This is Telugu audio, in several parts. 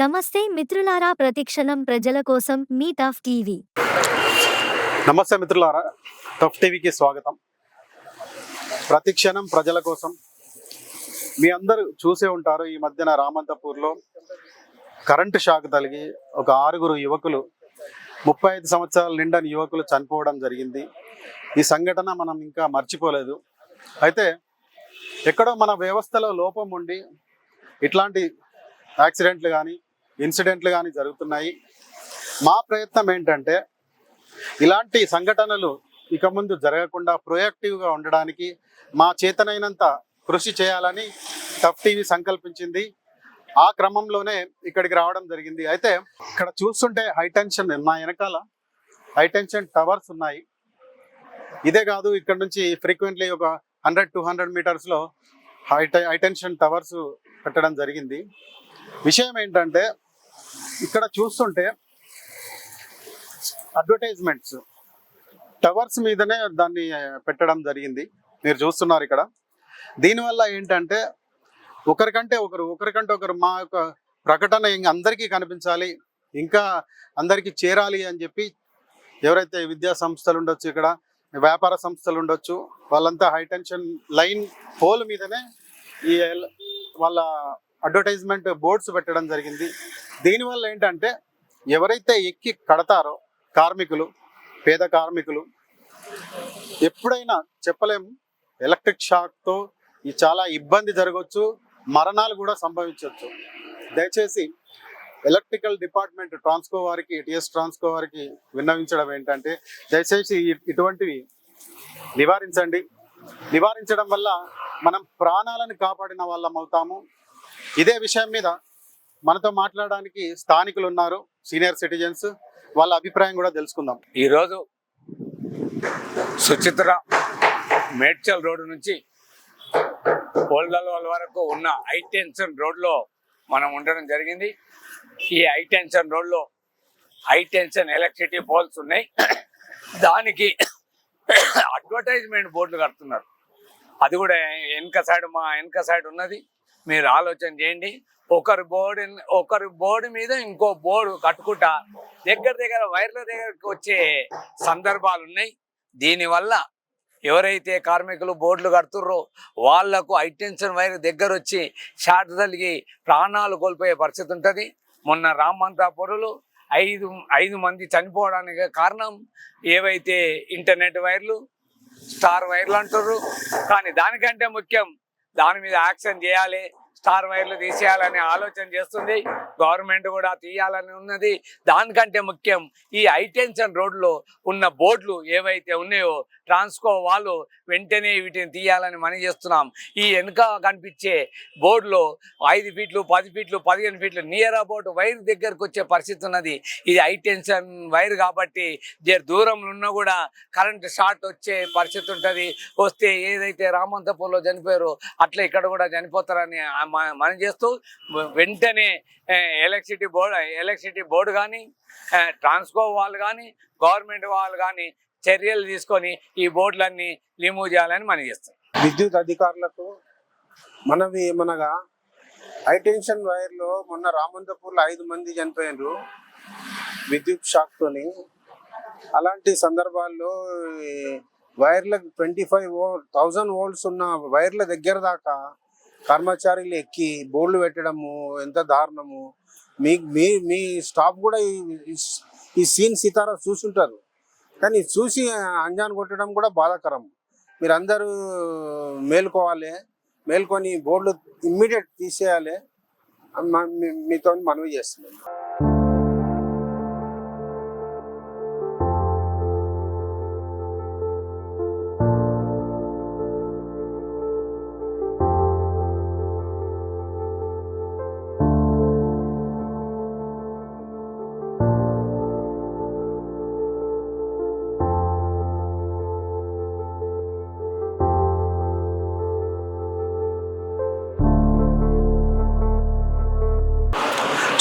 నమస్తే మిత్రులారా ప్రతిక్షణం ప్రజల కోసం మీ టఫ్ టీవీ. నమస్తే మిత్రులారా టఫ్ టీవీకి స్వాగతం. ప్రతిక్షణం ప్రజల కోసం మీ అందరూ చూసే ఉంటారు ఈ మధ్యన రామంతపూర్లో కరెంటు షాక్ తగిలి ఒక ఆరుగురు యువకులు ముప్పై ఐదు సంవత్సరాల నిండని యువకులు చనిపోవడం జరిగింది. ఈ సంఘటన మనం ఇంకా మర్చిపోలేదు. అయితే ఎక్కడో మన వ్యవస్థలో లోపం ఉండి ఇట్లాంటి యాక్సిడెంట్లు కానీ ఇన్సిడెంట్లు కానీ జరుగుతున్నాయి. మా ప్రయత్నం ఏంటంటే ఇలాంటి సంఘటనలు ఇక ముందు జరగకుండా ప్రొయాక్టివ్గా ఉండడానికి మా చేతనైనంత కృషి చేయాలని టఫ్ టీవీ సంకల్పించింది. ఆ క్రమంలోనే ఇక్కడికి రావడం జరిగింది. అయితే ఇక్కడ చూస్తుంటే హైటెన్షన్ నా మా వెనకాల హైటెన్షన్ టవర్స్ ఉన్నాయి. ఇదే కాదు ఇక్కడ నుంచి ఫ్రీక్వెంట్లీ ఒక హండ్రెడ్ టూ హండ్రెడ్ మీటర్స్లో హై హైటెన్షన్ టవర్స్ కట్టడం జరిగింది. విషయం ఏంటంటే ఇక్కడ చూస్తుంటే అడ్వర్టైజ్మెంట్స్ టవర్స్ మీదనే దాన్ని పెట్టడం జరిగింది. మీరు చూస్తున్నారు ఇక్కడ. దీనివల్ల ఏంటంటే ఒకరికంటే ఒకరు ఒకరికంటే ఒకరు మా యొక్క ప్రకటన అందరికీ కనిపించాలి ఇంకా అందరికీ చేరాలి అని చెప్పి ఎవరైతే విద్యా సంస్థలు ఉండొచ్చు ఇక్కడ వ్యాపార సంస్థలు ఉండొచ్చు వాళ్ళంతా హైటెన్షన్ లైన్ పోల్ మీదనే ఈ వాళ్ళ అడ్వర్టైజ్మెంట్ బోర్డ్స్ పెట్టడం జరిగింది. దీనివల్ల ఏంటంటే ఎవరైతే ఎక్కి కడతారో కార్మికులు పేద కార్మికులు ఎప్పుడైనా చెప్పలేము ఎలక్ట్రిక్ షాక్తో ఈ చాలా ఇబ్బంది జరగవచ్చు మరణాలు కూడా సంభవించవచ్చు దయచేసి ఎలక్ట్రికల్ డిపార్ట్మెంట్ ట్రాన్స్కో వారికి టిఎస్ ట్రాన్స్కో వారికి విన్నవించడం ఏంటంటే దయచేసి ఇటువంటివి నివారించండి. నివారించడం వల్ల మనం ప్రాణాలను కాపాడిన వాళ్ళం అవుతాము ఇదే విషయం మీద మనతో మాట్లాడడానికి స్థానికులు ఉన్నారు సీనియర్ సిటిజన్స్. వాళ్ళ అభిప్రాయం కూడా తెలుసుకుందాం. ఈరోజు సుచిత్ర మేడ్చల్ రోడ్డు నుంచి పోల్దల్వాల్ వరకు ఉన్న హైటెన్షన్ రోడ్లో మనం ఉండడం జరిగింది. ఈ హైటెన్షన్ రోడ్లో హైటెన్షన్ ఎలక్ట్రిసిటీ పోల్స్ ఉన్నాయి. దానికి అడ్వర్టైజ్మెంట్ బోర్డులు కడుతున్నారు. అది కూడా వెనక సైడ్ మా వెనక సైడ్ ఉన్నది. మీరు ఆలోచన చేయండి. ఒకరు బోర్డు ఒకరి బోర్డు మీద ఇంకో బోర్డు కట్టుకుంటా దగ్గర దగ్గర వైర్ల దగ్గరకు వచ్చే సందర్భాలు ఉన్నాయి. దీనివల్ల ఎవరైతే కార్మికులు బోర్డులు కడుతుర్రో వాళ్ళకు హైటెన్షన్ వైర్ దగ్గర వచ్చి షార్ట్ తలిగి ప్రాణాలు కోల్పోయే పరిస్థితి ఉంటుంది. మొన్న రామంతాపురులు ఐదు ఐదు మంది చనిపోవడానికి కారణం ఏవైతే ఇంటర్నెట్ వైర్లు స్టార్ వైర్లు అంటారు కానీ దానికంటే ముఖ్యం దాని మీద యాక్షన్ చేయాలి స్టార్ వైర్లు తీసేయాలని ఆలోచన చేస్తుంది. గవర్నమెంట్ కూడా తీయాలని ఉన్నది. దానికంటే ముఖ్యం ఈ హైటెన్షన్ రోడ్లో ఉన్న బోర్డులు ఏవైతే ఉన్నాయో ట్రాన్స్కో వాళ్ళు వెంటనే వీటిని తీయాలని మనం చేస్తున్నాం. ఈ వెనుక కనిపించే బోర్డులో ఐదు ఫీట్లు పది ఫీట్లు పదిహేను ఫీట్లు నియర్ అబౌట్ వైర్ దగ్గరకు వచ్చే పరిస్థితి ఉన్నది. ఇది హైటెన్షన్ వైర్ కాబట్టి దూరంలో ఉన్నా కూడా కరెంట్ షార్ట్ వచ్చే పరిస్థితి ఉంటుంది. వస్తే ఏదైతే రామంతపూర్లో చనిపోయారో అట్లా ఇక్కడ కూడా చనిపోతారని మనం చేస్తూ వెంటనే ఎలక్ట్రిసిటీ బోర్డు ఎలక్ట్రిసిటీ బోర్డు కానీ ట్రాన్స్కో వాళ్ళు కానీ గవర్నమెంట్ వాళ్ళు కానీ చర్యలు తీసుకొని ఈ బోర్డులన్నీ రిమూవ్ చేయాలని మనం చేస్తాం. విద్యుత్ అధికారులకు మనవి ఏమనగా హైటెన్షన్ వైర్లో మొన్న రామంతపూర్లో ఐదు మంది చనిపోయినారు విద్యుత్ షాక్తోని అలాంటి సందర్భాల్లో ఈ వైర్లకు twenty five o thousand volts ఉన్న వైర్ల దగ్గర దాకా కర్మచారీలు ఎక్కి బోర్డులు పెట్టడము ఎంత దారుణము. మీ మీ మీ స్టాఫ్ కూడా ఈ- ఈ- సీన్ సితారా చూసుంటారు. కానీ చూసి అంజాన్ కొట్టడం కూడా బాధాకరం. మీరందరూ మేల్కోవాలి మేల్కొని బోర్డులు ఇమ్మీడియట్ తీసేయాలి. మీతో మనవి చేస్తున్నాం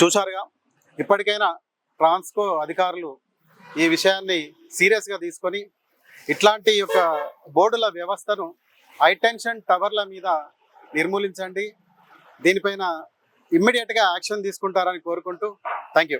చూశారుగా. ఇప్పటికైనా ట్రాన్స్కో అధికారులు ఈ విషయాన్ని సీరియస్గా తీసుకొని ఇట్లాంటి యొక్క బోర్డుల వ్యవస్థను హైటెన్షన్ టవర్ల మీద నిర్మూలించండి. దీనిపైన ఇమ్మీడియట్గా యాక్షన్ తీసుకుంటారని కోరుకుంటూ థ్యాంక్ యూ